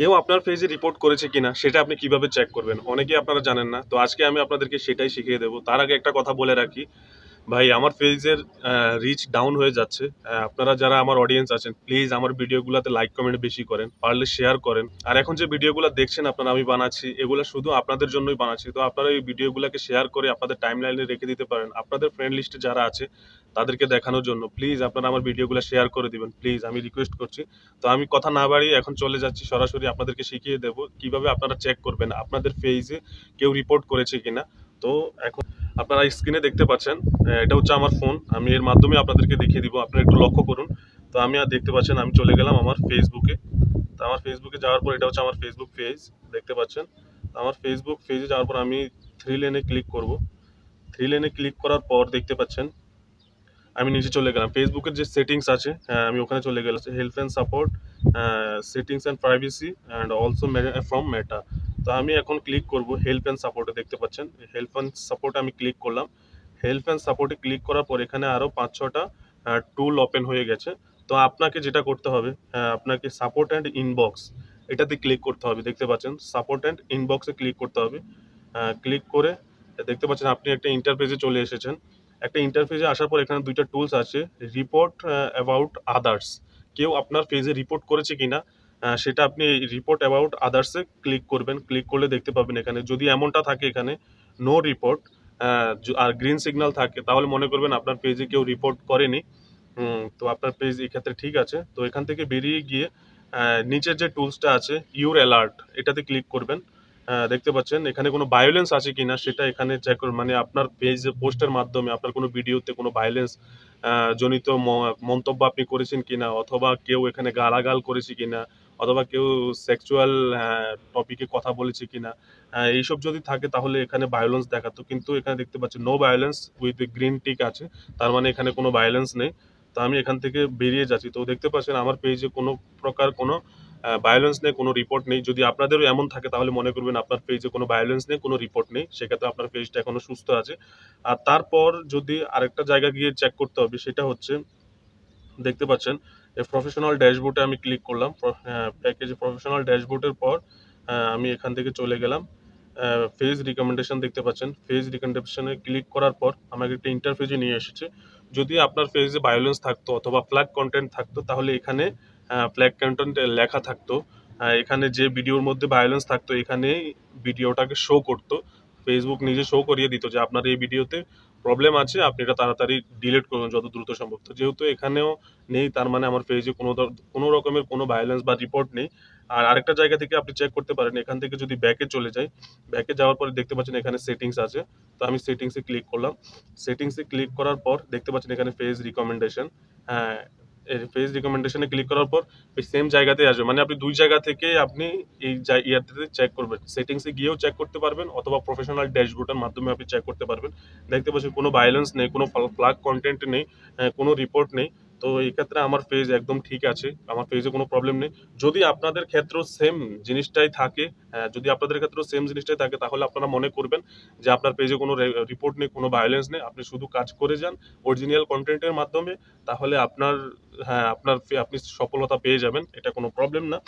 কেউ আপনার ফেজে রিপোর্ট করেছে কিনা, সেটা আপনি কীভাবে চেক করবেন? অনেকেই আপনারা জানেন না। তো আজকে আমি আপনাদেরকে সেটাই শিখিয়ে দেবো। তার আগে একটা কথা বলে রাখি। ভাই, আমার পেজের রিচ ডাউন হয়ে যাচ্ছে। আপনারা যারা আমার অডিয়েন্স আছেন প্লিজ আমার ভিডিওগুলোতে লাইক কমেন্ট বেশি করেন, পারলে শেয়ার করেন। আর এখন যে ভিডিওগুলো দেখছেন আপনারা, আমি বানাচ্ছি, এগুলো শুধু আপনাদের জন্যই বানাচ্ছি। তো আপনারা এই ভিডিওগুলোকে শেয়ার করে আপনাদের টাইম লাইনে রেখে দিতে পারেন। আপনাদের ফ্রেন্ড লিস্টে যারা আছে, তাদেরকে দেখানোর জন্য প্লিজ আপনারা আমার ভিডিওগুলো শেয়ার করে দিবেন। প্লিজ আমি রিকোয়েস্ট করছি। তো আমি কথা না বাড়িয়ে এখন চলে যাচ্ছি, সরাসরি আপনাদেরকে শিখিয়ে দেব কীভাবে আপনারা চেক করবেন আপনাদের পেজে কেউ রিপোর্ট করেছে কিনা। তো এখন আপনারা স্ক্রিনে দেখতে পাচ্ছেন এটা হচ্ছে আমার ফোন। আমি এর মাধ্যমে আপনাদেরকে দেখিয়ে দিব আপনারা একটু লক্ষ্য করুন। তো আমি আর দেখতে পাচ্ছেন আমি চলে গেলাম আমার ফেসবুকে তো আমার ফেসবুকে যাওয়ার পর এটা হচ্ছে আমার ফেসবুক পেজ দেখতে পাচ্ছেন। আমার ফেসবুক পেজে যাওয়ার পর আমি থ্রি লেনে ক্লিক করব। থ্রি লেনে ক্লিক করার পর দেখতে পাচ্ছেন আমি নিচে চলে গেলাম। ফেসবুকের যে সেটিংস আছে হ্যাঁ, আমি ওখানে চলে গেলাম। Help and support settings and privacy and also from Meta তো আমি এখন ক্লিক করব হেল্প অ্যান্ড সাপোর্টে দেখতে পাচ্ছেন। হেল্প অ্যান্ড সাপোর্টে আমি ক্লিক করলাম। হেল্প অ্যান্ড সাপোর্টে ক্লিক করার পর এখানে আরও পাঁচ, ছটা টুল ওপেন হয়ে গেছে। তো আপনাকে যেটা করতে হবে আপনাকে সাপোর্ট অ্যান্ড ইনবক্স এটাতে ক্লিক করতে হবে, দেখতে পাচ্ছেন। সাপোর্ট অ্যান্ড ইনবক্সে ক্লিক করতে হবে। ক্লিক করে দেখতে পাচ্ছেন আপনি একটা ইন্টারফেসে চলে এসেছেন। একটা ইন্টারফেসে আসার পর এখানে দুইটা টুলস আছে। রিপোর্ট অ্যাবাউট আদার্স কেউ আপনার পেজে রিপোর্ট করেছে কিনা সেটা আপনি রিপোর্ট অ্যাবাউট আদার্সে ক্লিক করবেন। ক্লিক করলে দেখতে পাবেন এখানে, যদি এমনটা থাকে এখানে নো রিপোর্ট আর গ্রিন সিগন্যাল থাকে, তাহলে মনে করবেন আপনার পেজে কেউ রিপোর্ট করেনি। তো আপনার পেজ এই ক্ষেত্রে ঠিক আছে। তো এখান থেকে বেরিয়ে গিয়ে নিচের যে টুলসটা আছে ইউর অ্যালার্ট এটাতে ক্লিক করবেন। দেখতে পাচ্ছেন, এখানে কোনো ভায়োলেন্স আছে কি না সেটা এখানে চেক মানে আপনার পেজ পোস্টের মাধ্যমে, আপনার কোনো ভিডিওতে কোনো ভায়োলেন্স জনিত মন্তব্য আপনি করেছেন কি না অথবা কেউ এখানে গালাগাল করেছে কিনা অথবা কেউ সেক্সুয়াল টপিকে কথা বলেছে কিনা আহ, এইসব যদি থাকে তাহলে এখানে ভায়োলেন্স দেখাতো। কিন্তু এখানে দেখতে পাচ্ছি no violence with green tick আছে তার মানে এখানে কোনো ভায়োলেন্স নেই। তো আমি এখান থেকে বেরিয়ে যাচ্ছি। তো দেখতে পাচ্ছেন আমার পেজে কোনো প্রকার কোনো ভায়োলেন্স নেই কোনো রিপোর্ট নেই। যদি আপনাদেরও এমন থাকে তাহলে মনে করবেন আপনার পেজে কোনো ভায়োলেন্স নেই কোনো রিপোর্ট নেই। সেক্ষেত্রে আপনার পেজটা এখনও সুস্থ আছে। আর তারপর যদি আরেকটা জায়গা গিয়ে চেক করতে হবে সেটা হচ্ছে দেখতে পাচ্ছেন প্রফেশনাল ড্যাশবোর্ডে আমি ক্লিক করলাম। প্যাকেজে প্রফেশনাল ড্যাশবোর্ডের পর আমি এখান থেকে চলে গেলাম। ফেজ রিকমেন্ডেশন দেখতে পাচ্ছেন। ফেজ রিকমেন্ডেশনে ক্লিক করার পর আমাকে একটা ইন্টারফেজে নিয়ে এসেছে। যদি আপনার ফেজে ভায়োলেন্স থাকতো অথবা ফ্ল্যাগ কন্টেন্ট থাকতো, তাহলে এখানে ফ্ল্যাগ কন্টেন্ট লেখা থাকতো। এখানে যে ভিডিওর মধ্যে ভায়োলেন্স থাকতো এখানে ভিডিওটাকে শো করতো। ফেসবুক নিজে শো করিয়ে দিত যে আপনার এই ভিডিওতে প্রবলেম আছে, আপনি এটা তাড়াতাড়ি ডিলিট করুন যত দ্রুত সম্ভব। তো যেহেতু এখানেও নেই, তার মানে আমার পেজে কোনো কোনো রকমের কোনো ভায়োলেন্স বা রিপোর্ট নেই। আর আরেকটা জায়গা থেকে আপনি চেক করতে পারেন, এখান থেকে যদি ব্যাকে চলে যাই ব্যাকে যাওয়ার পরে দেখতে পাচ্ছেন এখানে সেটিংস আছে। তো আমি সেটিংসে ক্লিক করলাম। সেটিংসে ক্লিক করার পর দেখতে পাচ্ছেন এখানে পেজ রিকমেন্ডেশন হ্যাঁ পেজ রিকমেন্ডেশনে ক্লিক করার পর ওই সেম জায়গাতেই আসবে। মানে আপনি দুই জায়গা থেকে আপনি এই ইয়ারটাতে চেক করবেন। সেটিংসে গিয়েও চেক করতে পারবেন অথবা প্রফেশনাল ড্যাশবোর্ডের মাধ্যমে আপনি চেক করতে পারবেন। দেখতে পাচ্ছেন কোনো ভায়োলেন্স নেই, কোনো ফ্লাগ কন্টেন্ট নেই কোনো রিপোর্ট নেই। তো এই ক্ষেত্রে আমার পেজ একদম ঠিক আছে আমার পেজে কোনো প্রবলেম নেই। যদি আপনাদের ক্ষেত্রেও সেম জিনিসটাই থাকে আহ, যদি আপনাদের ক্ষেত্রেও সেম জিনিসটাই থাকে তাহলে আপনারা মনে করবেন যে আপনার পেজে কোনো রিপোর্ট নেই কোনো ভায়োলেন্স নেই। আপনি শুধু কাজ করে যান অরিজিনাল কন্টেন্টের মাধ্যমে তাহলে আপনার হ্যাঁ আপনার আপনি সফলতা পেয়ে যাবেন এটা কোনো প্রবলেম না।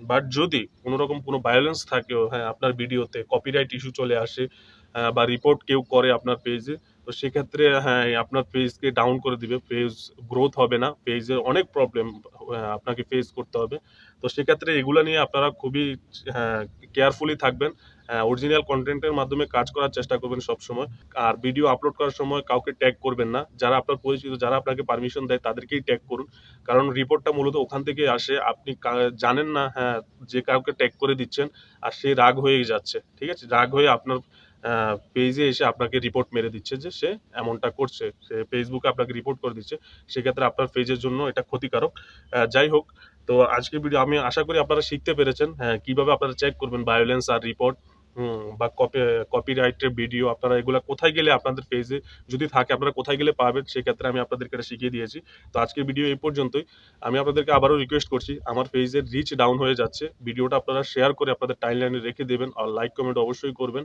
বাট যদি কোনো রকম কোনো ভায়োলেন্স থাকেও হ্যাঁ আপনার ভিডিওতে কপিরাইট ইস্যু চলে আসে আহ, বা রিপোর্ট কেউ করে আপনার পেজে তো সেক্ষেত্রে হ্যাঁ আপনার পেজকে ডাউন করে দিবে। পেজ গ্রোথ হবে না। পেজের অনেক প্রবলেম আপনাকে ফেস করতে হবে। তো সেক্ষেত্রে এগুলো নিয়ে আপনারা খুবই হ্যাঁ কেয়ারফুলি থাকবেন। অরিজিনাল কন্টেন্টের মাধ্যমে কাজ করার চেষ্টা করবেন সব সময় আর ভিডিও আপলোড করার সময় কাউকে ট্যাগ করবেন না। যারা আপনার পরিচিত, যারা আপনাকে পারমিশন দেয়, তাদেরকেই ট্যাগ করুন। কারণ রিপোর্টটা মূলত ওখান থেকে আসে। আপনি জানেন না হ্যাঁ যে কাউকে ট্যাগ করে দিচ্ছেন, আর সে রাগ হয়ে যাচ্ছে। ঠিক আছে? রাগ হয়ে আপনার পেজে এসে আপনাকে রিপোর্ট মেরে দিচ্ছে যে সে এমনটা করছে। সে ফেসবুকে আপনাকে রিপোর্ট করে দিচ্ছে। সেক্ষেত্রে আপনার পেজের জন্য এটা ক্ষতিকারক। যাই হোক, তো আজকের ভিডিও আমি আশা করি আপনারা শিখতে পেরেছেন হ্যাঁ কীভাবে আপনারা চেক করবেন ভায়োলেন্স আর রিপোর্ট বা কপি কপিরাইটের ভিডিও আপনারা এগুলো কোথায় গেলে আপনাদের পেজে যদি থাকে, আপনারা কোথায় গেলে পাবেন, সেক্ষেত্রে আমি আপনাদেরকে এটা শিখিয়ে দিয়েছি। তো আজকের ভিডিও এই পর্যন্তই। আমি আপনাদেরকে আবারও রিকোয়েস্ট করছি, আমার পেজের রিচ ডাউন হয়ে যাচ্ছে। ভিডিওটা আপনারা শেয়ার করে আপনাদের টাইমলাইনে রেখে দেবেন, আর লাইক কমেন্ট অবশ্যই করবেন।